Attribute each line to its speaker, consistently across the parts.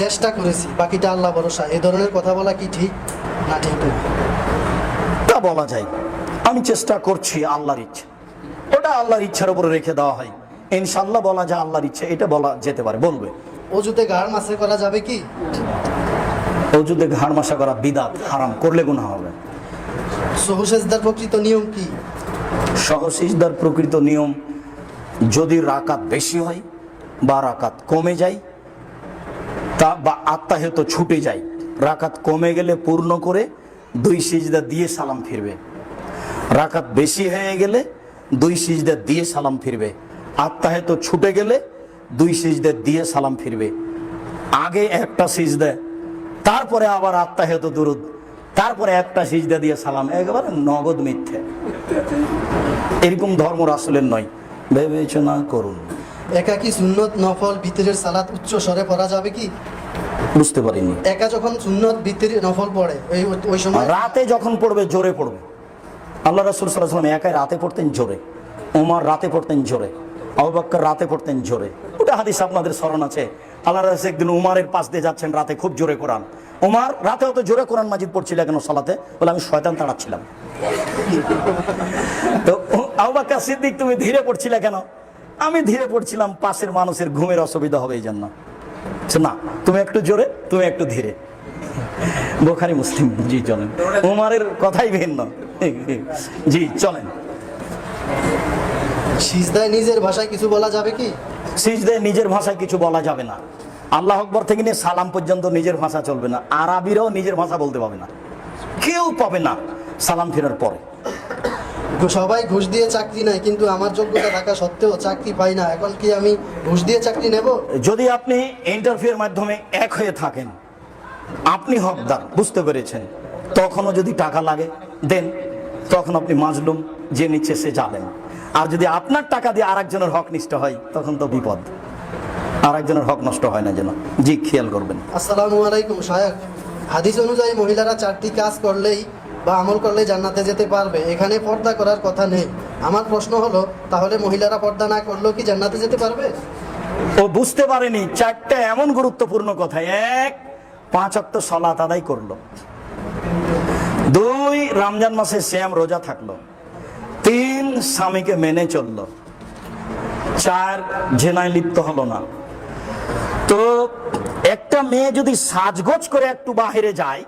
Speaker 1: চেষ্টা করেছি বাকিটা আল্লাহ ভরসা এই ধরনের কথা বলা কি ঠিক? না ঠিক
Speaker 2: তা বলা যায় আমি চেষ্টা করছি আল্লাহর ইচ্ছা। ওটা আল্লাহর ইচ্ছার উপরে রেখে দেওয়া হয়। ইনশাল্লাহ বলা যায় আল্লাহর ইচ্ছা এটা বলা যেতে পারে। বলবে।
Speaker 1: অজুতে গাড় মাসে করা যাবে কি?
Speaker 2: অজুদে ঘাড় মাসা করা বিদাত হারাম করলে গুণা হবে।
Speaker 1: সহুসেজদার প্রকৃত নিয়ম কি?
Speaker 2: সহসিজদার প্রকৃত নিয়ম যদি রাকাত বেশি হয় বা রাকাত কমে যায় তা বা আত্মাহেত ছুটে যায়। রাকাত কমে গেলে পূর্ণ করে দুই সিজদা দিয়ে সালাম ফিরবে। রাকাত বেশি হয়ে গেলে দুই সিজদা দিয়ে সালাম ফিরবে। আত্মাহেত ছুটে গেলে দুই সিজদা দিয়ে সালাম ফিরবে। আগে একটা সিজদা, তারপরে আবার আত্মাহেত দুরুদ, তারপরে একটা সিজদা দিয়ে সালাম, একেবারে নগদ মিথ্যে। এরকম ধর্ম রাসুলের নয়। বিবেচনা করুন।
Speaker 1: একা কি সুন্নত নফল ভিতরের সালাত উচ্চ স্বরে পড়া যাবে কি?
Speaker 2: বুঝতে পারিনি।
Speaker 1: একা যখন সুন্নত ভিতরে নফল পড়ে ওই ওই সময়
Speaker 2: রাতে যখন পড়বে জোরে পড়বে। আল্লাহ রাসুল সাল্লাম একাই রাতে পড়তেন জোরে। ওমার রাতে পড়তেন জোরে। আবাক্কর রাতে পড়তেন জোরে। ওটা হাদিস আপনাদের স্মরণ আছে। আল্লাহ রাসুল একদিন উমারের পাশ দিয়ে যাচ্ছেন রাতে খুব জোরে কোরআন। উমার রাতে অত জোরে কোরআন মাজিদ পড়ছিল কেন সালাতে? বলে আমি শয়তান তাড়াচ্ছিলাম। তো আবাক্কা সিদ্দিক তুমি ধীরে পড়ছিলে কেন? আমি ধীরে পড়ছিলাম পাশের মানুষের ঘুমের অসুবিধা হবে এই জন্য। না তুমি একটু জোরে তুমি একটু ধীরে। বোখারি মুসলিম জি চলেন। উমারের কথাই ভিন্ন। জি চলেন।
Speaker 1: সিজদায় নিজের ভাষায় কিছু বলা যাবে কি?
Speaker 2: সিজদে নিজের ভাষায় কিছু বলা যাবে না। আল্লাহ আকবর থেকে নিয়ে সালাম পর্যন্ত নিজের ভাষা চলবে না। আরবিরাও নিজের ভাষা বলতে পাবে না। কেউ পাবে না সালাম ফেরার পরে।
Speaker 1: সবাই ঘুষ দিয়ে চাকরি নেয় কিন্তু আমার যোগ্যতা থাকা সত্ত্বেও চাকরি পাই না। এখন কি আমি ঘুষ দিয়ে চাকরি নেব?
Speaker 2: যদি আপনি ইন্টারভিউর মাধ্যমে এক হয়ে থাকেন আপনি হকদার বুঝতে পেরেছেন? তখনও যদি টাকা লাগে দেন। তখন আপনি মাজলুম যে নিচ্ছে সে যাবেন আর যদি আপনার টাকা দিয়ে আরেকজনের হক নিষ্ঠ হয় তখন তো বিপদ। আরেকজনের হক নষ্ট হয় না যেন। জি খেয়াল করবেন।
Speaker 1: আসসালামু আলাইকুম শায়ক হাদিস অনুযায়ী মহিলারা চারটি কাজ করলেই বা আমল করলে জান্নাতে যেতে পারবে। এখানে পর্দা করার কথা নেই। আমার প্রশ্ন হলো, তাহলে মহিলারা পর্দা না করলেও কি জান্নাতে যেতে পারবে?
Speaker 2: ও বুঝতে পারেনি। চারটা এমন গুরুত্বপূর্ণ কথা। এক, পাঁচ অক্ট সলাত আদায় করল। দুই, রমজান মাসে শ্যাম রোজা থাকল। তিন, স্বামীকে মেনে চলল। চার, জেনায় লিপ্ত হলো না। তো একটা মেয়ে যদি সাজগোজ করে একটু বাহিরে যায়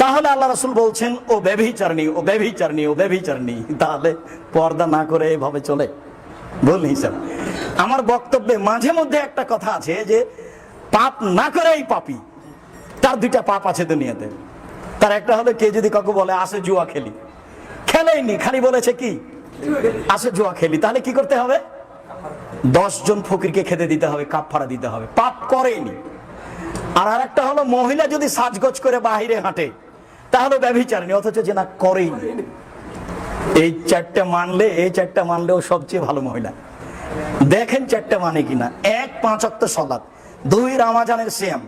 Speaker 2: তাহলে আল্লাহ রাসুল বলছেন, ও ব্যভিচারণী ও ব্যভিচারণী ও ব্যভিচারণী, তাহলে পর্দা না করে এভাবে চলে? ভুল হিসাব আমার বক্তব্যে মাঝে মধ্যে একটা কথা আছে যে, পাপ না করেই পাপি, তার দুইটা পাপ আছে দুনিয়াতে। তার একটা হলো, কে যদি কাউকে বলে, আসে জুয়া খেলি। খেলেইনি, খালি বলেছে কি? আসে জুয়া খেলি। তাহলে কি করতে হবে? দশ জন ফকিরকে খেতে দিতে হবে, কাপ ফাড়া দিতে হবে। পাপ করেনি আর আরেকটা হলো, মহিলা যদি সাজগোজ করে বাহিরে হাঁটে তাহলে ব্যভিচারিণী অথচ যে না করেই এই চারটা মানলে এই চারটা মানলেও সবচেয়ে ভালো মহিলা। দেখেন চারটা মানে কিনা। এক পাঁচ অক্ত সলাৎ। দুই রামাজানের শ্যাম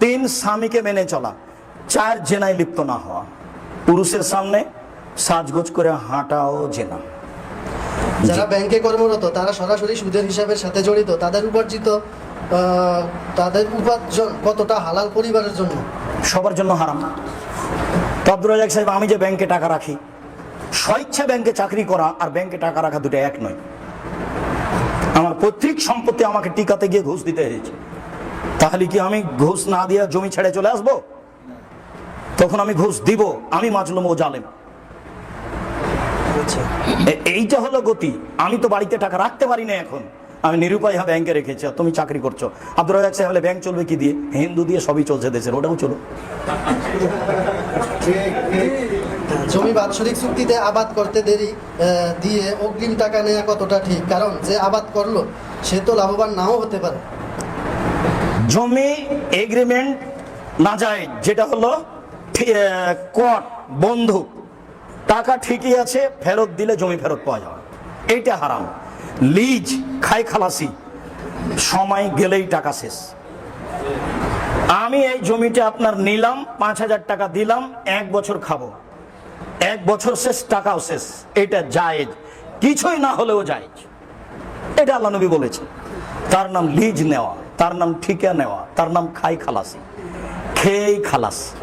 Speaker 2: তিন স্বামীকে মেনে চলা। চার জেনায় লিপ্ত না হওয়া। পুরুষের সামনে সাজগোজ করে হাঁটাও জেনা।
Speaker 1: যারা ব্যাংকে কর্মরত তারা সরাসরি সুদের হিসাবের সাথে জড়িত তাদের উপার্জিত তাদের উপার্জন কতটা হালাল পরিবারের জন্য?
Speaker 2: সবার জন্য হারাম। তো আব্দুল রাজাক সাহেব আমি যে ব্যাংকে টাকা রাখি স্বইচ্ছা ব্যাংকে চাকরি করা আর ব্যাংকে টাকা রাখা দুটো এক নয়। আমার পৈতৃক সম্পত্তি আমাকে টিকাতে গিয়ে ঘুষ দিতে হয়েছে। তাহলে কি আমি ঘুষ না দিয়ে জমি ছেড়ে চলে আসব? তখন আমি ঘুষ দিব আমি মাজলুম ও জালেম।
Speaker 1: আচ্ছা।
Speaker 2: এইটা হলো গতি। আমি তো বাড়িতে টাকা রাখতে পারি না এখন। আমি নিরুপায় হ্যাঁ ব্যাংকে রেখেছি তুমি চাকরি করছ। আব্দুল রাজাক সাহেব ব্যাংক চলবে কি দিয়ে? হিন্দু দিয়ে সবই চলছে দেশের ওটাও চলো।
Speaker 1: জমি বাৎসরিক চুক্তিতে আবাদ করতে দেরি দিয়ে অগ্রিম টাকা নেওয়া কতটা ঠিক? কারণ যে আবাদ করল, সে তো লাভবান নাও হতে পারে।
Speaker 2: জমি এগ্রিমেন্ট না যায়, যেটা হলো কোর্ট বন্ধু, টাকা ঠিকই আছে, ফেরত দিলে জমি ফেরত পাওয়া যাবে। এইটা হারাম। লিজ খাই খালাসি সময় গেলেই টাকা শেষ। আমি এই জমিটা আপনার নিলাম, পাঁচ হাজার টাকা দিলাম, এক বছর খাব। এক বছর শেষ, টাকাও শেষ। এটা জায়েজ। কিছুই না হলেও জায়েজ। এটা আল্লাহ নবী বলেছে তার নাম লিজ নেওয়া, তার নাম ঠিকা নেওয়া, তার নাম খাই খালাসি। খেয়েই খালাস।